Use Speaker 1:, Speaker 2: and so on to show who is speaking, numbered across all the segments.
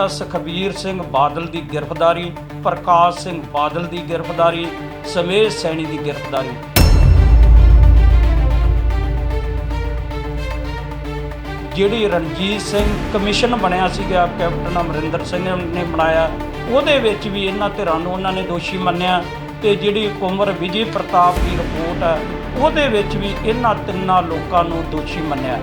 Speaker 1: ਸੁਖਬੀਰ ਸਿੰਘ ਬਾਦਲ ਦੀ ਗ੍ਰਿਫਤਾਰੀ, ਪ੍ਰਕਾਸ਼ ਸਿੰਘ ਬਾਦਲ ਦੀ ਗ੍ਰਿਫਤਾਰੀ, ਸਮੇਤ ਸੈਣੀ ਦੀ ਗ੍ਰਿਫਤਾਰੀ। ਜਿਹੜੀ ਰਣਜੀਤ ਸਿੰਘ ਕਮਿਸ਼ਨ ਬਣਿਆ ਸੀਗਾ, ਕੈਪਟਨ ਅਮਰਿੰਦਰ ਸਿੰਘ ਨੇ ਬਣਾਇਆ, ਉਹਦੇ ਵਿੱਚ ਵੀ ਇਹਨਾਂ ਧਿਰਾਂ ਨੂੰ ਉਹਨਾਂ ਨੇ ਦੋਸ਼ੀ ਮੰਨਿਆ, ਤੇ ਜਿਹੜੀ ਕੁੰਵਰ ਵਿਜੇ ਪ੍ਰਤਾਪ ਦੀ ਰਿਪੋਰਟ ਹੈ, ਉਹਦੇ ਵਿੱਚ ਵੀ ਇਹਨਾਂ ਤਿੰਨਾਂ ਲੋਕਾਂ ਨੂੰ ਦੋਸ਼ੀ ਮੰਨਿਆ।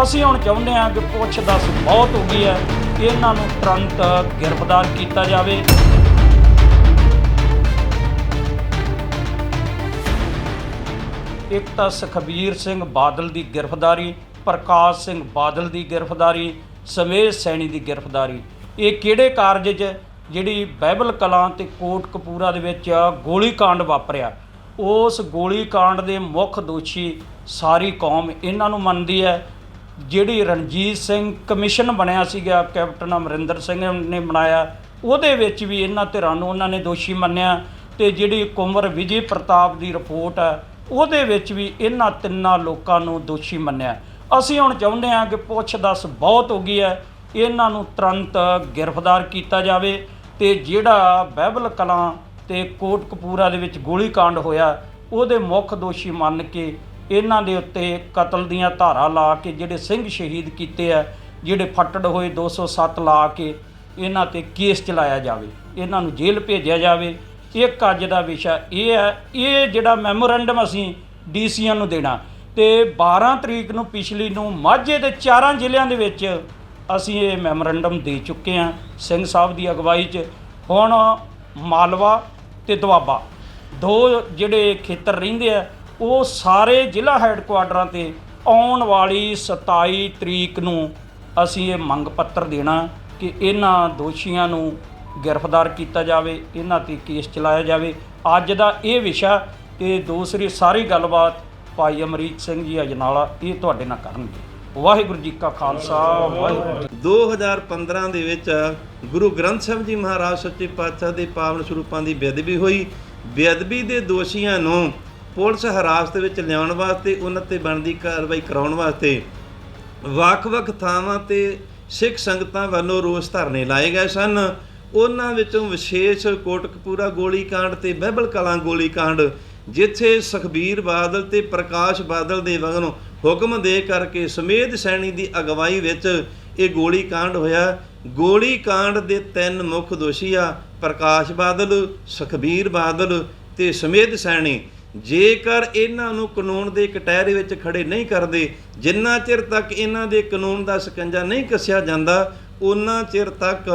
Speaker 1: ਅਸੀਂ ਹੁਣ ਚਾਹੁੰਦੇ ਹਾਂ ਕਿ ਪੁੱਛ ਦੱਸ ਬਹੁਤ ਹੋ ਗਈ ਹੈ ਇਹਨਾਂ ਨੂੰ ਤੁਰੰਤ ਗ੍ਰਿਫਤਾਰ ਕੀਤਾ ਜਾਵੇ। ਇੱਕ ਤਾਂ ਸੁਖਬੀਰ ਸਿੰਘ ਬਾਦਲ ਦੀ ਗ੍ਰਿਫਤਾਰੀ, ਪ੍ਰਕਾਸ਼ ਸਿੰਘ ਬਾਦਲ ਦੀ ਗ੍ਰਿਫਤਾਰੀ ਸਮੇਰ ਸੈਣੀ ਦੀ ਗ੍ਰਿਫਤਾਰੀ। ਇਹ ਕਿਹੜੇ ਕਾਰਜ 'ਚ ਜਿਹੜੀ ਬਾਈਬਲ ਕਲਾਂ ਤੇ ਕੋਟ ਕਪੂਰਾ ਦੇ ਵਿੱਚ ਗੋਲੀकांड ਵਾਪਰਿਆ? ਉਸ ਗੋਲੀकांड ਦੇ ਮੁੱਖ ਦੋਸ਼ੀ ਸਾਰੀ ਕੌਮ ਇਹਨਾਂ ਨੂੰ ਮੰਨਦੀ ਹੈ। ਜਿਹੜੀ ਰਣਜੀਤ ਸਿੰਘ ਕਮਿਸ਼ਨ ਬਣਿਆ ਸੀਗਾ, ਕੈਪਟਨ ਅਮਰਿੰਦਰ ਸਿੰਘ ਨੇ ਬਣਾਇਆ, ਉਹਦੇ ਵਿੱਚ ਵੀ ਇਹਨਾਂ ਧਿਰਾਂ ਨੂੰ ਉਹਨਾਂ ਨੇ ਦੋਸ਼ੀ ਮੰਨਿਆ ਤੇ ਜਿਹੜੀ ਕੁੰਵਰ ਵਿਜੇ ਪ੍ਰਤਾਪ ਦੀ ਰਿਪੋਰਟ ਹੈ ਉਹਦੇ ਵਿੱਚ ਵੀ ਇਹਨਾਂ ਤਿੰਨਾਂ ਲੋਕਾਂ ਨੂੰ ਦੋਸ਼ੀ ਮੰਨਿਆ। ਅਸੀਂ ਹੁਣ ਚਾਹੁੰਦੇ ਹਾਂ ਕਿ ਪੁੱਛ ਦੱਸ ਬਹੁਤ ਹੋ ਗਈ ਹੈ, ਇਹਨਾਂ ਨੂੰ ਤੁਰੰਤ ਗ੍ਰਿਫਤਾਰ ਕੀਤਾ ਜਾਵੇ ਤੇ ਜਿਹੜਾ ਬਹਿਬਲ ਕਲਾਂ ਤੇ ਕੋਟ ਕਪੂਰਾ ਦੇ ਵਿੱਚ ਗੋਲੀकांड ਹੋਇਆ, ਉਹਦੇ ਮੁੱਖ ਦੋਸ਼ੀ ਮੰਨ ਕੇ ਇਹਨਾਂ ਦੇ ਉੱਤੇ ਕਤਲ ਦੀਆਂ ਧਾਰਾ ਲਾ ਕੇ ਜਿਹੜੇ ਸਿੰਘ ਸ਼ਹੀਦ ਕੀਤੇ ਆ, ਜਿਹੜੇ ਫੱਟੜ ਹੋਏ 207 ਲਾ ਕੇ ਇਹਨਾਂ ਤੇ ਕੇਸ ਚਲਾਇਆ ਜਾਵੇ, ਇਹਨਾਂ ਨੂੰ ਜੇਲ੍ਹ ਭੇਜਿਆ ਜਾਵੇ। ਇੱਕ ਅੱਜ ਦਾ ਵਿਸ਼ਾ ਇਹ ਹੈ, ਇਹ ਜਿਹੜਾ ਮੈਮੋਰੈਂਡਮ ਅਸੀਂ ਡੀਸੀਆਂ ਨੂੰ ਦੇਣਾ। ਤੇ 12 ਤਰੀਕ ਨੂੰ ਪਿਛਲੀ ਨੂੰ ਮਾਝੇ ਦੇ ਚਾਰਾਂ ਜ਼ਿਲ੍ਹਿਆਂ ਦੇ ਵਿੱਚ ਅਸੀਂ ਇਹ ਮੈਮੋਰੈਂਡਮ ਦੇ ਚੁੱਕੇ ਹਾਂ, ਸਿੰਘ ਸਾਹਿਬ ਦੀ ਅਗਵਾਈ 'ਚ। ਹੁਣ ਮਾਲਵਾ ਤੇ ਦੁਆਬਾ, ਦੋ ਜਿਹੜੇ ਖੇਤਰ ਰਹਿੰਦੇ ਆ ਉਹ ਸਾਰੇ ਜ਼ਿਲ੍ਹਾ ਹੈੱਡਕੁਆਟਰਾਂ ਤੇ ਆਉਣ ਵਾਲੀ 27 ਤਰੀਕ ਨੂੰ ਅਸੀਂ ਇਹ ਮੰਗ ਪੱਤਰ ਦੇਣਾ ਕਿ ਇਹਨਾਂ ਦੋਸ਼ੀਆਂ ਨੂੰ ਗ੍ਰਿਫਤਾਰ ਕੀਤਾ ਜਾਵੇ, ਇਹਨਾਂ ਤੇ ਕੇਸ ਚਲਾਇਆ ਜਾਵੇ। ਅੱਜ ਦਾ ਇਹ ਵਿਸ਼ਾ ਤੇ ਦੂਸਰੀ ਸਾਰੀ ਗੱਲਬਾਤ ਭਾਈ ਅਮਰੀਕ ਸਿੰਘ ਜੀ ਅਜਨਾਲਾ ਇਹ ਤੁਹਾਡੇ ਨਾਲ ਕਰਨਗੇ। ਵਾਹਿਗੁਰੂ ਜੀ ਕਾ ਖਾਲਸਾ, ਵਾਹਿਗੁਰੂ ਜੀ
Speaker 2: 2015 ਦੇ ਵਿੱਚ ਗੁਰੂ ਗ੍ਰੰਥ ਸਾਹਿਬ ਜੀ ਮਹਾਰਾਜ ਸੱਚੇ ਪਾਤਸ਼ਾਹ ਦੇ ਪਾਵਨ ਸਰੂਪਾਂ ਦੀ ਬੇਅਦਬੀ ਹੋਈ। ਬੇਅਦਬੀ ਦੇ ਦੋਸ਼ੀਆਂ ਨੂੰ ਪੁਲਿਸ ਹਿਰਾਸਤ ਵਿੱਚ ਲਿਆਉਣ ਵਾਸਤੇ ਉਹਨਾਂ ਤੇ ਬਣਦੀ ਕਾਰਵਾਈ ਕਰਾਉਣ ਵਾਸਤੇ ਵੱਖ-ਵੱਖ ਥਾਵਾਂ ਤੇ ਸਿੱਖ ਸੰਗਤਾਂ ਵੱਲੋਂ ਰੋਸ ਧਰਨੇ ਲਾਏ ਗਏ ਸਨ। ਉਹਨਾਂ ਵਿੱਚੋਂ ਵਿਸ਼ੇਸ਼ ਕੋਟਕਪੂਰਾ ਗੋਲੀकांड ਤੇ ਬਹਿਬਲ ਕਲਾਂ ਗੋਲੀकांड ਜਿੱਥੇ ਸੁਖਬੀਰ ਬਾਦਲ ਤੇ ਪ੍ਰਕਾਸ਼ ਬਾਦਲ ਦੇ ਵਗਨ ਹੁਕਮ ਦੇ ਕਰਕੇ ਸਮੇਧ ਸੈਣੀ ਦੀ ਅਗਵਾਈ ਵਿੱਚ ਇਹ ਗੋਲੀ ਕਾਂਡ ਹੋਇਆ। ਗੋਲੀ ਕਾਂਡ ਦੇ ਤਿੰਨ ਮੁੱਖ ਦੋਸ਼ੀ ਆ, ਪ੍ਰਕਾਸ਼ ਬਾਦਲ, ਸੁਖਬੀਰ ਬਾਦਲ ਤੇ ਸਮੇਧ ਸੈਣੀ। ਜੇਕਰ ਇਹਨਾਂ ਨੂੰ ਕਾਨੂੰਨ ਦੇ ਕਟਹਿਰੇ ਵਿੱਚ ਖੜੇ ਨਹੀਂ ਕਰਦੇ, ਜਿੰਨਾ ਚਿਰ ਤੱਕ ਇਹਨਾਂ ਦੇ ਕਾਨੂੰਨ ਦਾ ਸਕੰਜਾ ਨਹੀਂ ਕੱਸਿਆ ਜਾਂਦਾ ਉਹਨਾਂ ਚਿਰ ਤੱਕ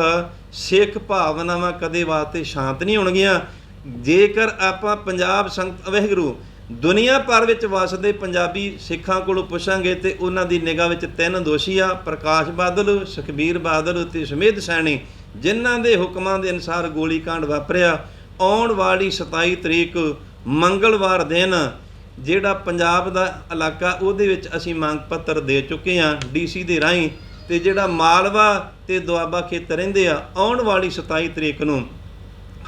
Speaker 2: ਸਿੱਖ ਭਾਵਨਾਵਾਂ ਕਦੇ ਵਾਸਤੇ ਸ਼ਾਂਤ ਨਹੀਂ ਹੋਣਗੀਆਂ। ਜੇਕਰ ਆਪਾਂ ਪੰਜਾਬ ਸੰਗਤ ਵਹਿਗੁਰੂ, ਦੁਨੀਆ ਭਰ ਵਿੱਚ ਵਸਦੇ ਪੰਜਾਬੀ ਸਿੱਖਾਂ ਕੋਲੋਂ ਪੁੱਛਾਂਗੇ ਤੇ ਉਹਨਾਂ ਦੀ ਨਿਗਾਹ ਵਿੱਚ ਤਿੰਨ ਦੋਸ਼ੀ ਆ, ਪ੍ਰਕਾਸ਼ ਬਾਦਲ, ਸੁਖਬੀਰ ਬਾਦਲ ਤੇ ਸੁਮੇਧ ਸੈਣੀ, ਜਿਨ੍ਹਾਂ ਦੇ ਹੁਕਮਾਂ ਦੇ ਅਨੁਸਾਰ ਗੋਲੀकांड ਵਾਪਰਿਆ। ਆਉਣ ਵਾਲੀ 27 ਤਰੀਕ ਮੰਗਲਵਾਰ ਦਿਨ ਜਿਹੜਾ ਪੰਜਾਬ ਦਾ ਇਲਾਕਾ ਉਹਦੇ ਵਿੱਚ ਅਸੀਂ ਮੰਗ ਪੱਤਰ ਦੇ ਚੁੱਕੇ ਹਾਂ ਡੀਸੀ ਦੇ ਰਾਹੀਂ ਤੇ ਜਿਹੜਾ ਮਾਲਵਾ ਤੇ ਦੁਆਬਾ ਖੇਤਰ ਰਹਿੰਦੇ ਆ, ਆਉਣ ਵਾਲੀ 27 ਤਰੀਕ ਨੂੰ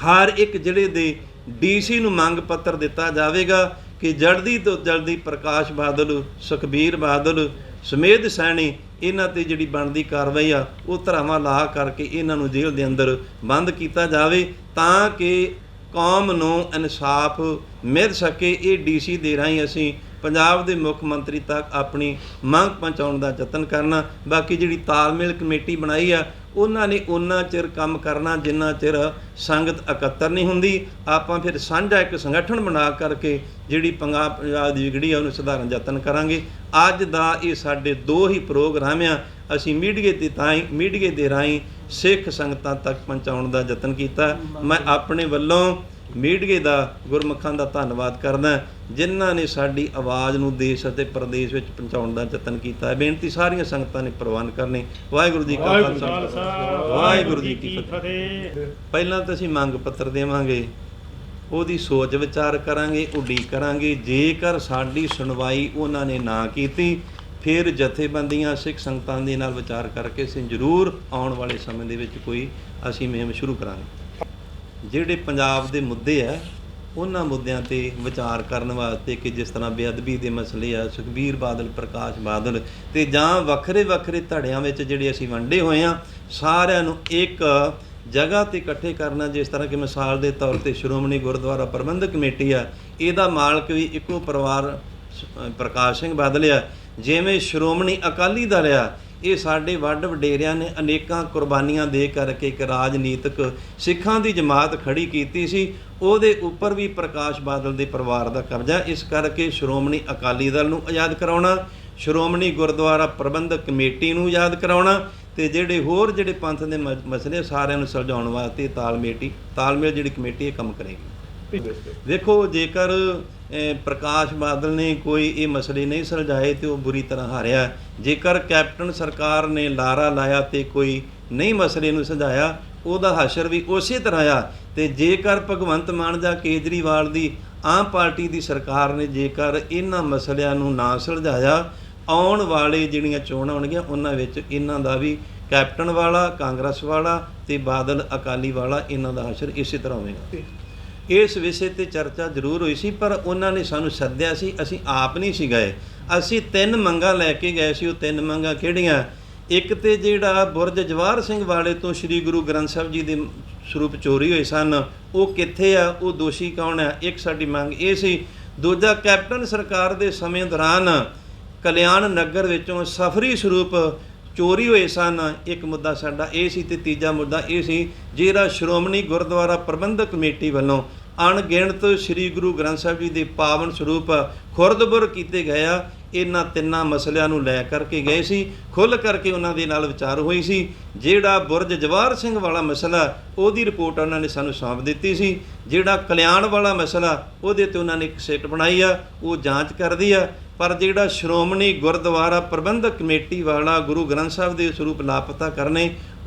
Speaker 2: ਹਰ ਇੱਕ ਜ਼ਿਲ੍ਹੇ ਦੇ ਡੀਸੀ ਨੂੰ ਮੰਗ ਪੱਤਰ ਦਿੱਤਾ ਜਾਵੇਗਾ ਕਿ ਜਲਦੀ ਤੋਂ ਜਲਦੀ ਪ੍ਰਕਾਸ਼ ਬਾਦਲ, ਸੁਖਬੀਰ ਬਾਦਲ ਸਮੇਧ ਸੈਣੀ ਇਹਨਾਂ ਤੇ ਜਿਹੜੀ ਬਣਦੀ ਕਾਰਵਾਈ ਆ, ਉਹ ਧਰਾਵਾਂ ਲਾ ਕਰਕੇ ਇਹਨਾਂ ਨੂੰ ਜੇਲ੍ਹ ਦੇ ਅੰਦਰ ਬੰਦ ਕੀਤਾ ਜਾਵੇ ਤਾਂ ਕਿ ਕੌਮ ਨੂੰ ਇਨਸਾਫ ਮਿਲ ਸਕੇ, ਇਹ ਡੀਸੀ ਦੇ ਰਾਹੀਂ ਅਸੀਂ ਪੰਜਾਬ ਦੇ ਮੁੱਖ ਮੰਤਰੀ ਤੱਕ ਆਪਣੀ ਮੰਗ ਪਹੁੰਚਾਉਣ ਦਾ ਯਤਨ ਕਰਨਾ। ਬਾਕੀ ਜਿਹੜੀ ਤਾਲਮੇਲ ਕਮੇਟੀ ਬਣਾਈ ਆ ਉਹਨਾਂ ਨੇ ਉਹਨਾਂ ਚਿਰ ਕੰਮ ਕਰਨਾ, ਜਿੰਨਾ ਚਿਰ ਸੰਗਤ ਇਕੱਤਰ ਨਹੀਂ ਹੁੰਦੀ, ਆਪਾਂ ਫਿਰ ਸਾਂਝਾ ਇੱਕ ਸੰਗਠਨ ਬਣਾ ਕਰਕੇ ਜਿਹੜੀ ਪੰਜਾਬ ਪੰਜਾਬ ਦੀ ਵਿਗੜੀ ਆ, ਉਹਨੂੰ ਸੁਧਾਰਨ ਯਤਨ ਕਰਾਂਗੇ। ਅੱਜ ਦਾ ਇਹ ਸਾਡੇ ਦੋ ਹੀ ਪ੍ਰੋਗਰਾਮ ਆ। ਅਸੀਂ ਮੀਡੀਏ ਤੇ ਤਾਂ ਮੀਡੀਏ ਦੇ ਰਾਹੀਂ ਸਿੱਖ ਸੰਗਤਾਂ ਤੱਕ ਪਹੁੰਚਾਉਣ ਦਾ ਯਤਨ ਕੀਤਾ। ਮੈਂ ਆਪਣੇ ਵੱਲੋਂ ਮੀਡੀਏ ਦਾ ਗੁਰਮੁਖਾਂ ਦਾ ਧੰਨਵਾਦ ਕਰਦਾ ਜਿਨ੍ਹਾਂ ਨੇ ਸਾਡੀ ਆਵਾਜ਼ ਨੂੰ ਦੇਸ਼ ਅਤੇ ਪ੍ਰਦੇਸ਼ ਵਿੱਚ ਪਹੁੰਚਾਉਣ ਦਾ ਯਤਨ ਕੀਤਾ ਹੈ। ਬੇਨਤੀ ਸਾਰੀਆਂ ਸੰਗਤਾਂ ਨੇ ਪ੍ਰਵਾਨ ਕਰਨੀ। ਵਾਹਿਗੁਰੂ ਜੀ ਕਾ ਖਾਲਸਾ। ਵਾਹਿਗੁਰੂ ਜੀ ਕੀ ਫਤਿਹ। ਪਹਿਲਾਂ ਤਾਂ ਅਸੀਂ ਮੰਗ ਪੱਤਰ ਦੇਵਾਂਗੇ। ਉਹਦੀ ਸੋਚ ਵਿਚਾਰ ਕਰਾਂਗੇ ਉਡੀਕ ਕਰਾਂਗੇ। ਜੇਕਰ ਸਾਡੀ ਸੁਣਵਾਈ ਉਹਨਾਂ ਨੇ ਨਾ ਕੀਤੀ ਫਿਰ ਜਥੇਬੰਦੀਆਂ ਸਿੱਖ ਸੰਗਤਾਂ ਦੇ ਨਾਲ ਵਿਚਾਰ ਕਰਕੇ ਅਸੀਂ ਜ਼ਰੂਰ ਆਉਣ ਵਾਲੇ ਸਮੇਂ ਦੇ ਵਿੱਚ ਕੋਈ ਅਸੀਂ ਮੁਹਿੰਮ ਸ਼ੁਰੂ ਕਰਾਂਗੇ। ਜਿਹੜੇ ਪੰਜਾਬ ਦੇ ਮੁੱਦੇ ਆ, ਉਹਨਾਂ ਮੁੱਦਿਆਂ ਤੇ ਵਿਚਾਰ ਕਰਨ ਵਾਸਤੇ ਕਿ ਜਿਸ ਤਰ੍ਹਾਂ ਬੇਅਦਬੀ ਦੇ ਮਸਲੇ ਆ, ਸੁਖਬੀਰ ਬਾਦਲ, ਪ੍ਰਕਾਸ਼ ਬਾਦਲ ਤੇ ਜਾਂ ਵੱਖਰੇ ਵੱਖਰੇ ਧੜਿਆਂ ਵਿੱਚ ਜਿਹੜੇ ਅਸੀਂ ਵੰਡੇ ਹੋਏ ਆ, ਸਾਰਿਆਂ ਨੂੰ ਇੱਕ ਜਗ੍ਹਾ ਤੇ ਇਕੱਠੇ ਕਰਨਾ, ਜਿਸ ਤਰ੍ਹਾਂ ਕਿ ਮਿਸਾਲ ਦੇ ਤੌਰ ਤੇ ਸ਼੍ਰੋਮਣੀ ਗੁਰਦੁਆਰਾ ਪ੍ਰਬੰਧਕ ਕਮੇਟੀ ਆ, ਇਹਦਾ ਮਾਲਕ ਵੀ ਇੱਕੋ ਪਰਿਵਾਰ ਪ੍ਰਕਾਸ਼ ਸਿੰਘ ਬਾਦਲ ਆ, ਜਿਵੇਂ ਸ਼੍ਰੋਮਣੀ ਅਕਾਲੀ ਦਲ ਆ ਇਹ ਸਾਡੇ ਵੱਡ ਵਡੇਰਿਆਂ ਨੇ ਅਨੇਕਾਂ ਕੁਰਬਾਨੀਆਂ ਦੇ ਕਰਕੇ ਇੱਕ ਰਾਜਨੀਤਿਕ ਸਿੱਖਾਂ ਦੀ ਜਮਾਤ ਖੜੀ ਕੀਤੀ ਸੀ। ਉਹਦੇ ਉੱਪਰ ਵੀ ਪ੍ਰਕਾਸ਼ ਬਾਦਲ ਦੇ ਪਰਿਵਾਰ ਦਾ ਕਬਜ਼ਾ। ਇਸ ਕਰਕੇ ਸ਼੍ਰੋਮਣੀ ਅਕਾਲੀ ਦਲ ਨੂੰ ਆਜ਼ਾਦ ਕਰਾਉਣਾ ਸ਼੍ਰੋਮਣੀ ਗੁਰਦੁਆਰਾ ਪ੍ਰਬੰਧਕ ਕਮੇਟੀ ਨੂੰ ਆਜ਼ਾਦ ਕਰਾਉਣਾ ਤੇ ਜਿਹੜੇ ਹੋਰ ਜਿਹੜੇ ਪੰਥ ਦੇ ਮਸਲੇ ਸਾਰਿਆਂ ਨੂੰ ਸੁਲਝਾਉਣ ਵਾਸਤੇ ਤਾਲਮੇਟੀ ਤਾਲਮੇਲ ਜਿਹੜੀ ਕਮੇਟੀ ਇਹ ਕੰਮ ਕਰੇਗੀ। ਵੇਖੋ ਜੇਕਰ ਪ੍ਰਕਾਸ਼ ਬਾਦਲ ਨੇ ਕੋਈ ਇਹ ਮਸਲੇ ਨਹੀਂ ਸੁਲਝਾਏ ਤੇ ਉਹ ਬੁਰੀ ਤਰ੍ਹਾਂ ਹਾਰਿਆ। ਜੇਕਰ ਕੈਪਟਨ ਸਰਕਾਰ ਨੇ ਲਾਰਾ ਲਾਇਆ ਤੇ ਕੋਈ ਨਹੀਂ ਮਸਲੇ ਨੂੰ ਸੁਲਝਾਇਆ, ਉਹਦਾ ਹਸ਼ਰ ਵੀ ਉਸੇ ਤਰ੍ਹਾਂ ਆ। ਤੇ ਜੇਕਰ ਭਗਵੰਤ ਮਾਨ ਜਾਂ ਕੇਜਰੀਵਾਲ ਦੀ ਆਮ ਪਾਰਟੀ ਦੀ ਸਰਕਾਰ ਨੇ ਜੇਕਰ ਇਹਨਾਂ ਮਸਲਿਆਂ ਨੂੰ ਨਾ ਸੁਲਝਾਇਆ, ਆਉਣ ਵਾਲੇ ਜਿਹੜੀਆਂ ਚੋਣਾਂ ਹੋਣਗੀਆਂ, ਉਹਨਾਂ ਵਿੱਚ ਇਹਨਾਂ ਦਾ ਵੀ ਕੈਪਟਨ ਵਾਲਾ, ਕਾਂਗਰਸ ਵਾਲਾ ਤੇ ਬਾਦਲ ਅਕਾਲੀ ਵਾਲਾ ਇਹਨਾਂ ਦਾ ਹਸ਼ਰ ਇਸੇ ਤਰ੍ਹਾਂ ਹੋਵੇਗਾ। ਇਸ ਵਿਸ਼ੇ ਤੇ ਚਰਚਾ ਜ਼ਰੂਰ ਹੋਈ ਸੀ, ਪਰ ਉਹਨਾਂ ਨੇ ਸਾਨੂੰ ਸੱਦਿਆ ਸੀ, ਅਸੀਂ ਆਪ ਨਹੀਂ ਸੀ ਗਏ। ਅਸੀਂ ਤਿੰਨ ਮੰਗਾਂ ਲੈ ਕੇ ਗਏ ਸੀ, ਉਹ ਤਿੰਨ ਮੰਗਾਂ ਕਿਹੜੀਆਂ? ਇੱਕ ਤੇ ਜਿਹੜਾ ਬੁਰਜ ਜਵਾਹਰ ਸਿੰਘ ਵਾਲੇ ਤੋਂ ਸ੍ਰੀ ਗੁਰੂ ਗ੍ਰੰਥ ਸਾਹਿਬ ਜੀ ਦੇ ਸਰੂਪ ਚੋਰੀ ਹੋਏ ਸਨ, ਉਹ ਕਿੱਥੇ ਆ, ਉਹ ਦੋਸ਼ੀ ਕੌਣ ਆ? ਇੱਕ ਸਾਡੀ ਮੰਗ ਇਹ ਸੀ। ਦੂਜਾ, ਕੈਪਟਨ ਸਰਕਾਰ ਦੇ ਸਮੇਂ ਦੌਰਾਨ ਕਲਿਆਣ ਨਗਰ ਵਿੱਚੋਂ ਸਫਰੀ ਸਰੂਪ ਚੋਰੀ ਹੋਏ ਸਨ। ਇੱਕ ਮੁੱਦਾ ਸਾਡਾ ਇਹ ਸੀ ਤੇ ਤੀਜਾ ਮੁੱਦਾ ਇਹ ਸੀ, ਜਿਹੜਾ ਸ਼੍ਰੋਮਣੀ ਗੁਰਦੁਆਰਾ ਪ੍ਰਬੰਧਕ ਕਮੇਟੀ ਵੱਲੋਂ ਅਣਗਿਣਤ ਸ੍ਰੀ ਗੁਰੂ ਗ੍ਰੰਥ ਸਾਹਿਬ ਜੀ ਦੇ ਪਾਵਨ ਸਰੂਪ ਖੁਰਦਬੁਰ ਕੀਤੇ ਗਏ ਆ। ਇਹਨਾਂ ਤਿੰਨਾਂ ਮਸਲਿਆਂ ਨੂੰ ਲੈ ਕਰਕੇ ਗਏ ਸੀ। ਖੁੱਲ੍ਹ ਕਰਕੇ ਉਹਨਾਂ ਦੇ ਨਾਲ ਵਿਚਾਰ ਹੋਈ ਸੀ। ਜਿਹੜਾ ਬੁਰਜ ਜਵਾਹਰ ਸਿੰਘ ਵਾਲਾ ਮਸਲਾ, ਉਹਦੀ ਰਿਪੋਰਟ ਉਹਨਾਂ ਨੇ ਸਾਨੂੰ ਸੌਂਪ ਦਿੱਤੀ ਸੀ। ਜਿਹੜਾ ਕਲਿਆਣ ਵਾਲਾ ਮਸਲਾ, ਉਹਦੇ ਤੇ ਉਹਨਾਂ ਨੇ ਇੱਕ ਸਿੱਟ ਬਣਾਈ ਆ। ਉਹ ਜਾਂਚ ਕਰਦੀ ਆ। ਪਰ ਜਿਹੜਾ ਸ਼੍ਰੋਮਣੀ ਗੁਰਦੁਆਰਾ ਪ੍ਰਬੰਧਕ ਕਮੇਟੀ ਵਾਲਾ ਗੁਰੂ ਗ੍ਰੰਥ ਸਾਹਿਬ ਦੇ ਸਰੂਪ ਲਾਪਤਾ ਕਰਨੇ